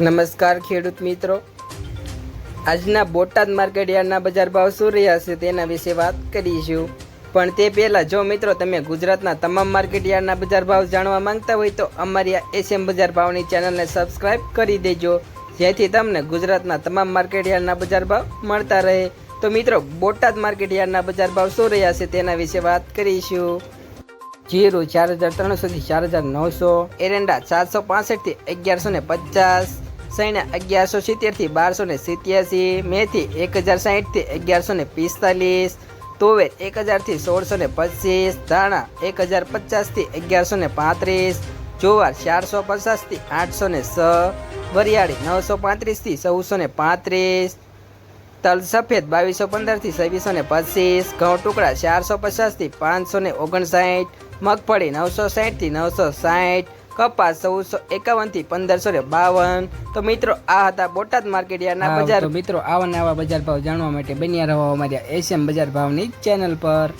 નમસ્કાર ખેડૂત મિત્રો. આજના બોટાદ માર્કેટ યાર્ડના બજાર ભાવ શું રહ્યા છે તેના વિશે વાત કરીશું. પણ તે પહેલાં જો મિત્રો તમે ગુજરાતના તમામ માર્કેટ યાર્ડના બજાર ભાવ જાણવા માંગતા હોય તો અમારી આ એસએમ બજાર ભાવની ચેનલને સબસ્ક્રાઇબ કરી દેજો. જેથી તમને ગુજરાતના તમામ માર્કેટ યાર્ડના બજાર ભાવ મળતા રહે. તો મિત્રો, બોટાદ માર્કેટ યાર્ડના બજાર ભાવ શું રહ્યા છે તેના વિશે વાત કરીશું. જીરું ચાર હજાર ત્રણસોથી ચાર હજાર નવસો. એરંડા સાતસો પાસઠથી અગિયારસો ને પચાસ. સૈણા અગિયારસો સિત્તેરથી બારસો ને સિત્યાસી. મેથી એક હજાર સાહીઠથી અગિયારસો ને પિસ્તાલીસ. તુવેર એક હજારથી સોળસો ને પચીસ. ધાણા એક હજાર પચાસથી અગિયારસો ને પાંત્રીસ. જુવાર ચારસો પચાસથી આઠસો ને છ વરિયાળી નવસો પાંત્રીસથી ચૌદસો ને પાંત્રીસ. તલ સફેદ બાવીસો પંદરથી છવ્વીસો ને પચીસ ઘઉં ટુકડા ચારસો પચાસથી પાંચસો ને ઓગણસાઠ મગફળી નવસો સાઠથી નવસો સાઠ કપાસ ચૌદસો એકાવનથી પંદરસો ને બાવન. તો મિત્રો આ હતા બોટાદ માર્કેટ યાર્ડના બજાર. મિત્રો આવા નવા બજાર ભાવ જાણવા માટે બન્યા રહો અમારી એશિયન બજાર ભાવની ચેનલ પર.